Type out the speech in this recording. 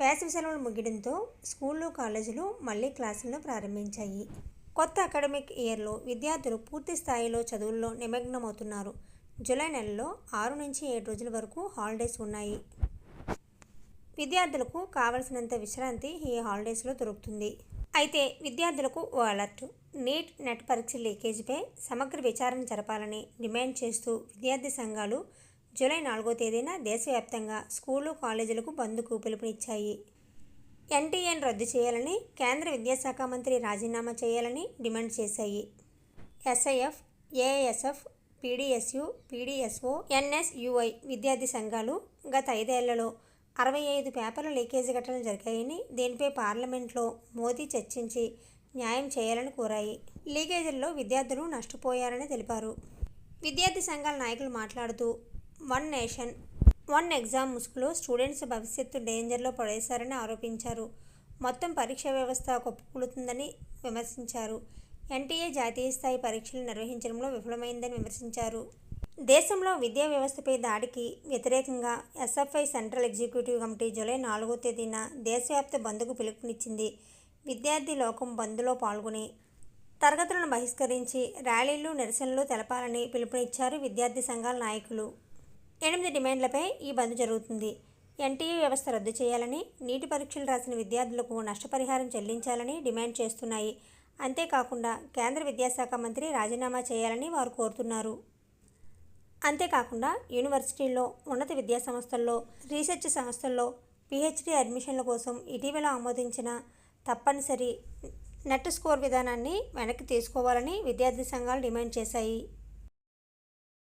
వేసవి సెలవులు ముగియడంతో స్కూళ్ళు కాలేజీలు మళ్ళీ క్లాసులను ప్రారంభించాయి. కొత్త అకాడమిక్ ఇయర్లో విద్యార్థులు పూర్తి స్థాయిలో చదువుల్లో నిమగ్నమవుతున్నారు. జూలై నెలలో ఆరు నుంచి ఏడు రోజుల వరకు హాలిడేస్ ఉన్నాయి. విద్యార్థులకు కావలసినంత విశ్రాంతి ఈ హాలిడేస్లో దొరుకుతుంది. అయితే విద్యార్థులకు ఓ అలర్ట్ నీట్ నెట్ పరీక్ష లీకేజీపై సమగ్ర విచారణ జరపాలని డిమాండ్ చేస్తూ విద్యార్థి సంఘాలు జూలై నాలుగో తేదీన దేశవ్యాప్తంగా స్కూలు కాలేజీలకు బంద్కు పిలుపునిచ్చాయి. ఎన్టీఏను రద్దు చేయాలని కేంద్ర విద్యాశాఖ మంత్రి రాజీనామా చేయాలని డిమాండ్ చేశాయి. SIF ASF PDSU PDSO NSUI విద్యార్థి సంఘాలు గత ఐదేళ్ళలో అరవై ఐదు పేపర్ల లీకేజీ ఘటనలు జరిగాయని దీనిపై పార్లమెంట్లో మోదీ చర్చించి న్యాయం చేయాలని కోరాయి. లీకేజీల్లో విద్యార్థులు నష్టపోయారని తెలిపారు. విద్యార్థి సంఘాల నాయకులు మాట్లాడుతూ వన్ నేషన్ వన్ ఎగ్జామ్ ముసుగులో స్టూడెంట్స్ భవిష్యత్తు డేంజర్లో పడేశారని ఆరోపించారు. మొత్తం పరీక్ష వ్యవస్థ కుప్పకూలుతుందని విమర్శించారు. ఎన్టీఏ జాతీయ స్థాయి పరీక్షలు నిర్వహించడంలో విఫలమైందని విమర్శించారు. దేశంలో విద్యా వ్యవస్థపై దాడికి వ్యతిరేకంగా SFI central executive committee July నాలుగో తేదీన దేశవ్యాప్త బంద్కు పిలుపునిచ్చింది. విద్యార్థి లోకం బంద్లో పాల్గొని తరగతులను బహిష్కరించి ర్యాలీలు నిరసనలు తెలపాలని పిలుపునిచ్చారు విద్యార్థి సంఘాల నాయకులు. ఎనిమిది డిమాండ్లపై ఈ బంద్ జరుగుతుంది. ఎన్టీఏ వ్యవస్థ రద్దు చేయాలని నీటి పరీక్షలు రాసిన విద్యార్థులకు నష్టపరిహారం చెల్లించాలని డిమాండ్ చేస్తున్నాయి. అంతేకాకుండా కేంద్ర విద్యాశాఖ మంత్రి రాజీనామా చేయాలని వారు కోరుతున్నారు. అంతేకాకుండా యూనివర్సిటీల్లో ఉన్నత విద్యా సంస్థల్లో రీసెర్చ్ సంస్థల్లో పిహెచ్డి అడ్మిషన్ల కోసం ఇటీవల ఆమోదించిన తప్పనిసరి నెట్ స్కోర్ విధానాన్ని వెనక్కి తీసుకోవాలని విద్యార్థి సంఘాలు డిమాండ్ చేశాయి.